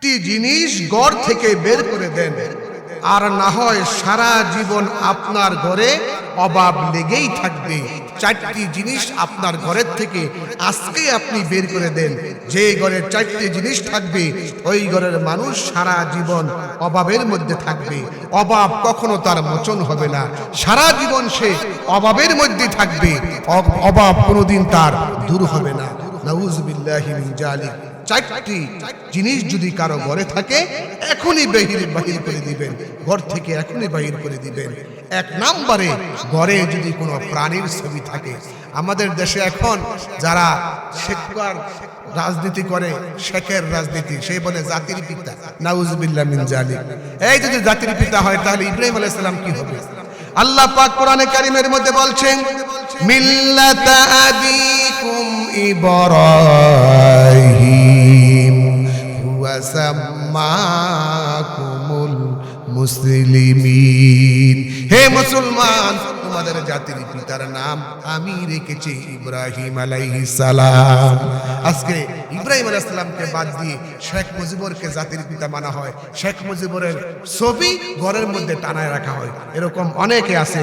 চারটি জিনিস গড় থেকে বের করে দেন। আর না হয় সারা জীবন আপনার ঘরে অভাব লেগেই থাকবে। চারটি জিনিস আপনার ঘরের থেকে আজকে আপনি বের করে দেন। যে ঘরের চারটি জিনিস থাকবে, ওই ঘরের মানুষ সারা জীবন অভাবের মধ্যে থাকবে। অভাব কখনো তার মোচন হবে না। সারা জীবন সে অভাবের মধ্যে থাকবে। অভাব কোনোদিন তার দূর হবে না। নাউজুবিল্লাহি মিন জালিক। চারটি জিনিস যদি কারও ঘরে থাকে, এখনই বাহির বাহির করে দিবেন। ঘর থেকে এখনই বাহির করে দিবেন। এক নাম্বারে, ঘরে যদি কোনো প্রাণীর ছবি থাকে, আমাদের দেশে এখন যারা শেখার রাজনীতি করে, শেখের রাজনীতি সেই বলে জাতির পিতা। নাউজুবিল্লাহ মিন জালিক। এই যদি জাতির পিতা হয়, তাহলে ইব্রাহিম আলাইহিস সালাম কি হবে? আল্লাহ পাক কোরআনে কারিমের মধ্যে বলছেন, মিল্লাতা আবিকুম ইব্রাহিম। সাম্মাকুমুল মুসলিমিন হে মুসলমান তোমাদের জাতির পিতার নাম আমি রেখেছি ইব্রাহিম সালাম। আজকে ইব্রাহিম আলাইহিস সালামকে বাদ দিয়ে শেখ মুজিবুরকে জাতির পিতা মানা হয়। শেখ মুজিবুরের ছবি ঘরের মধ্যে টানায় রাখা হয়। এরকম অনেকে আছে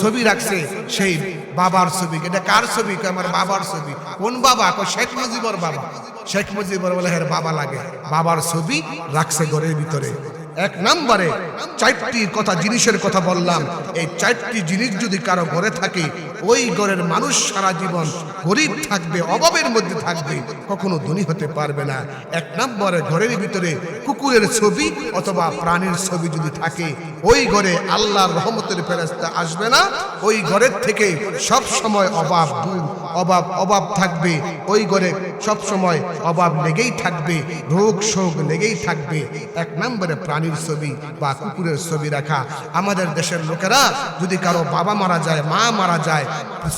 ছবি রাখছে সেই বাবার ছবি। এটা কার ছবি? আমার বাবার ছবি। কোন বাবা? শেখ মুজিবর বাবা। শেখ মুজিবর বলে হ্যাঁ বাবা লাগে। বাবার ছবি রাখছে ঘরের ভিতরে। এক নম্বরে চারটি কথা জিনিসের কথা বললাম। এই চারটি জিনিস যদি কারও ঘরে থাকে, ওই ঘরের মানুষ সারা জীবন গরিব থাকবে, অভাবের মধ্যে থাকবে, কখনো ধনী হতে পারবে না। এক নম্বরে ঘরের ভিতরে কুকুরের ছবি অথবা প্রাণীর ছবি যদি থাকে, ওই ঘরে আল্লাহর রহমতের ফেরস্তা আসবে না। ওই ঘরের থেকে সব সময় অভাব দূর অভাব অভাব থাকবে। ওই ঘরে সব সময় অভাব লেগেই থাকবে, রোগ শোক লেগেই থাকবে। এক নম্বরে প্রাণীর ছবি বা কুকুরের ছবি রাখা। আমাদের দেশের লোকেরা যদি কারও বাবা মারা যায়, মা মারা যায়,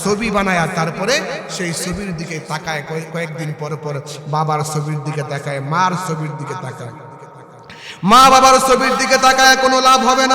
ছবি বানায় তারপরে সেই ছবির দিকে তাকায়, কয়েক- কয়েকদিন পর পর বাবার ছবির দিকে তাকায়, মার ছবির দিকে তাকায়। মা বাবার ছবির দিকে তাকায় কোনো লাভ হবে না।